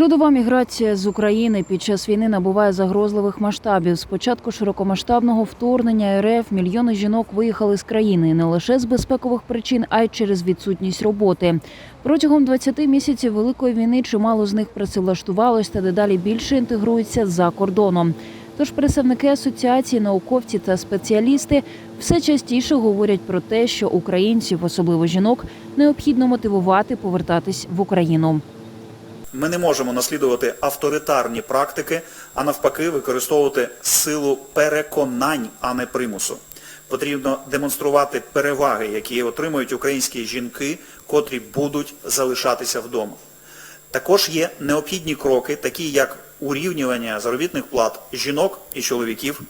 Трудова міграція з України під час війни набуває загрозливих масштабів. З початку широкомасштабного вторгнення РФ мільйони жінок виїхали з країни не лише з безпекових причин, а й через відсутність роботи. Протягом 20 місяців великої війни чимало з них працевлаштувалось та дедалі більше інтегруються за кордоном. Тож представники асоціації, науковці та спеціалісти все частіше говорять про те, що українців, особливо жінок, необхідно мотивувати повертатись в Україну. Ми не можемо наслідувати авторитарні практики, а навпаки використовувати силу переконань, а не примусу. Потрібно демонструвати переваги, які отримують українські жінки, котрі будуть залишатися вдома. Також є необхідні кроки, такі як урівнювання заробітних плат жінок і чоловіків,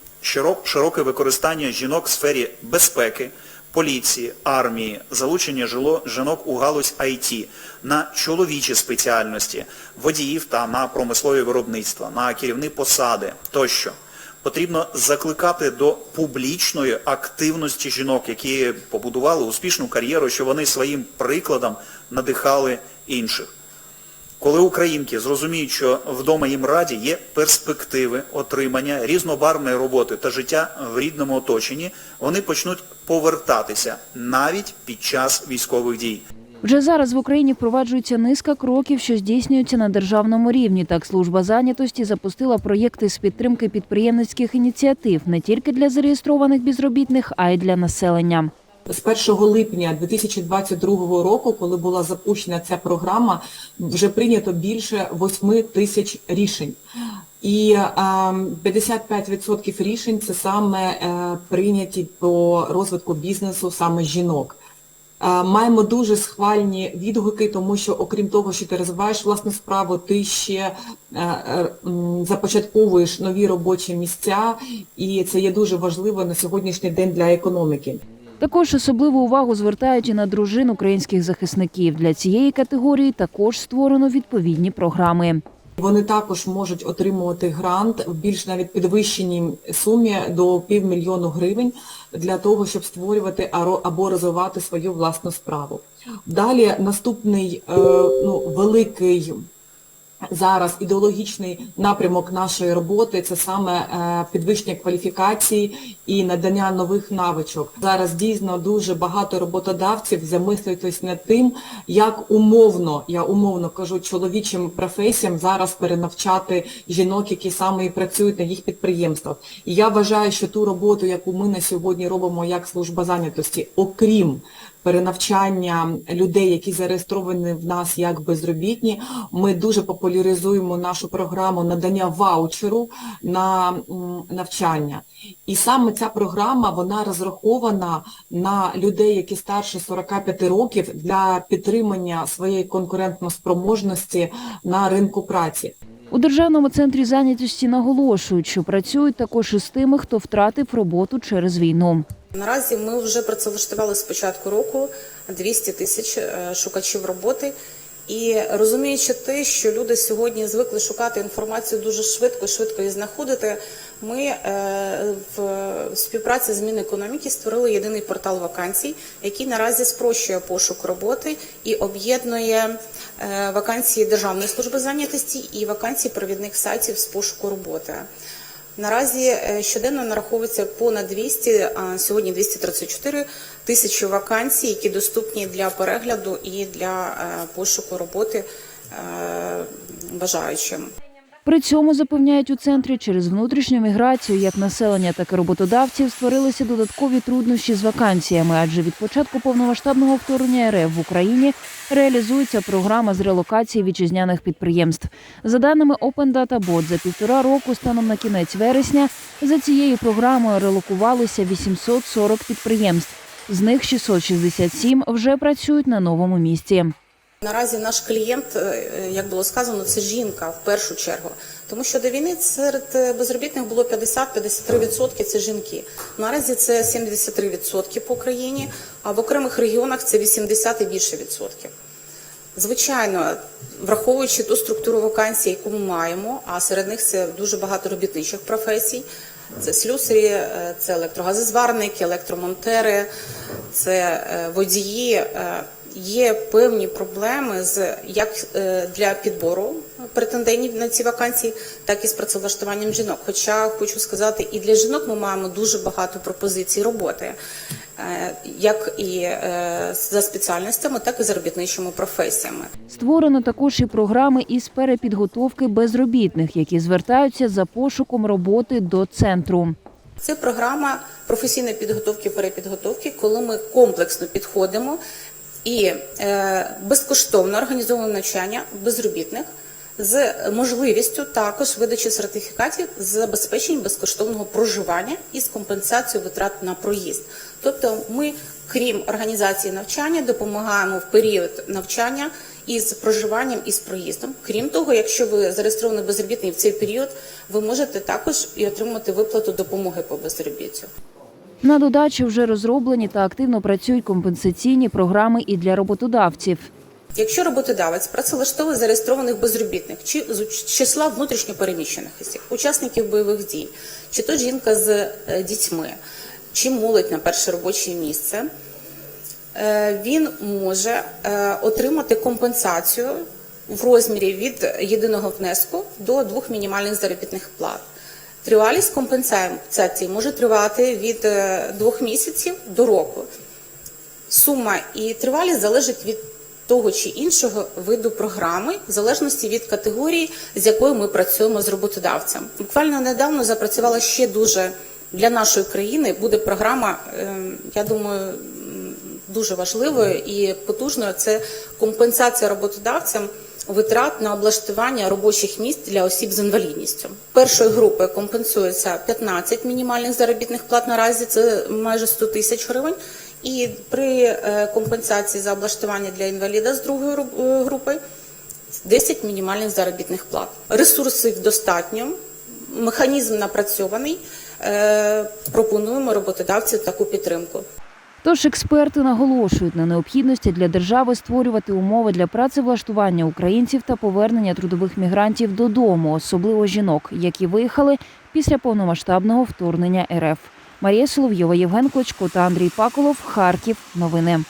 широке використання жінок в сфері безпеки, поліції, армії, залучення жінок у галузь IT, на чоловічі спеціальності, водіїв та на промислові виробництва, на керівні посади тощо. Потрібно закликати до публічної активності жінок, які побудували успішну кар'єру, що вони своїм прикладом надихали інших. Коли українки зрозуміють, що вдома їм раді, є перспективи отримання різнобарвної роботи та життя в рідному оточенні, вони почнуть повертатися навіть під час військових дій. Вже зараз в Україні впроваджується низка кроків, що здійснюються на державному рівні. Так, служба зайнятості запустила проєкти з підтримки підприємницьких ініціатив не тільки для зареєстрованих безробітних, а й для населення. З 1 липня 2022 року, коли була запущена ця програма, вже прийнято більше 8 тисяч рішень. І е, 55% рішень це саме е, прийняті по розвитку бізнесу саме жінок. Маємо дуже схвальні відгуки, тому що окрім того, що ти розвиваєш власну справу, ти ще е, започатковуєш нові робочі місця, і це є дуже важливо на сьогоднішній день для економіки. Також особливу увагу звертають і на дружин українських захисників. Для цієї категорії також створено відповідні програми. Вони також можуть отримувати грант в більш навіть підвищеній сумі до півмільйону гривень для того, щоб створювати або розвивати свою власну справу. Далі наступний е, ну, великий зараз ідеологічний напрямок нашої роботи це саме е, підвищення кваліфікації і надання нових навичок. Зараз дійсно дуже багато роботодавців замислюють над тим, як умовно, я умовно кажу, чоловічим професіям зараз перенавчати жінок, які саме і працюють на їх підприємствах. І я вважаю, що ту роботу, яку ми на сьогодні робимо як служба зайнятості, окрім перенавчання людей, які зареєстровані в нас як безробітні, ми дуже популяризуємо нашу програму надання ваучеру на навчання. І саме ця програма, вона розрахована на людей, які старше 45 років для підтримання своєї конкурентноспроможності на ринку праці. У державному центрі зайнятості наголошують, що працюють також із тими, хто втратив роботу через війну. Наразі ми вже працевлаштували з початку року 200 тисяч е, шукачів роботи. І розуміючи те, що люди сьогодні звикли шукати інформацію дуже швидко, швидко її знаходити, ми е, в співпраці з Мінекономіки створили єдиний портал вакансій, який наразі спрощує пошук роботи і об'єднує е, вакансії Державної служби зайнятості і вакансії провідних сайтів з пошуку роботи. Наразі е, щоденно нараховується понад 200, а сьогодні 234 тисячі вакансій, які доступні для перегляду і для е, пошуку роботи е, бажаючим. При цьому запевняють у центрі через внутрішню міграцію як населення, так і роботодавців створилися додаткові труднощі з вакансіями, адже від початку повномасштабного вторгнення РФ в Україні реалізується програма з релокації вітчизняних підприємств. За даними Open Data Bot, за півтора року станом на кінець вересня за цією програмою релокувалися 840 підприємств. З них 667 вже працюють на новому місці. Наразі наш клієнт, е, як було сказано, це жінка в першу чергу. Тому що до війни серед е, безробітних було 50-53% це жінки. Наразі це 73% по країні, а в окремих регіонах це 80 і більше відсотків. Звичайно, враховуючи ту структуру вакансій, яку ми маємо, а серед них це дуже багато робітничих професій. Це слюсарі, е, це електрогазозварники, електромонтери, це е, водії. Є певні проблеми з як е, для підбору претендентів на ці вакансії, так і з працевлаштуванням жінок. Хоча хочу сказати, і для жінок ми маємо дуже багато пропозицій роботи, е, як і е, за спеціальностями, так і за робітничими професіями. Створено також і програми із перепідготовки безробітних, які звертаються за пошуком роботи до центру. Це програма професійної підготовки перепідготовки, коли ми комплексно підходимо і е, безкоштовно організовуємо навчання безробітних з можливістю також видачі сертифікатів з забезпечення безкоштовного проживання із компенсацією витрат на проїзд. Тобто, ми, крім організації навчання, допомагаємо в період навчання із проживанням і з проїздом. Крім того, якщо ви зареєстрований безробітний в цей період, ви можете також і отримати виплату допомоги по безробіттю. На додачу вже розроблені та активно працюють компенсаційні програми і для роботодавців. Якщо роботодавець працевлаштовує зареєстрованих безробітних чи з числа внутрішньопереміщених осіб, учасників бойових дій, чи то жінка з е, дітьми, чи молодь на перше робоче місце, е, він може е, отримати компенсацію в розмірі від єдиного внеску до двох мінімальних заробітних плат. Тривалість компенсації може тривати від е, двох місяців до року. Сума і тривалість залежить від того чи іншого виду програми, в залежності від категорії, з якою ми працюємо з роботодавцем. Буквально недавно запрацювала ще дуже для нашої країни. Буде програма, е, я думаю, дуже важливою і потужною. Це компенсація роботодавцям. Витрат на облаштування робочих місць для осіб з інвалідністю першою групою компенсується 15 мінімальних заробітних плат наразі це майже 100 тисяч гривень. І при е, компенсації за облаштування для інваліда з другої е, групи 10 мінімальних заробітних плат. Ресурсів достатньо, механізм напрацьований. Е, Пропонуємо роботодавцю таку підтримку. Тож експерти наголошують на необхідності для держави створювати умови для працевлаштування українців та повернення трудових мігрантів додому, особливо жінок, які виїхали після повномасштабного вторгнення РФ. Марія Соловйова, Євген Клочко та Андрій Паколов. Харків. Новини.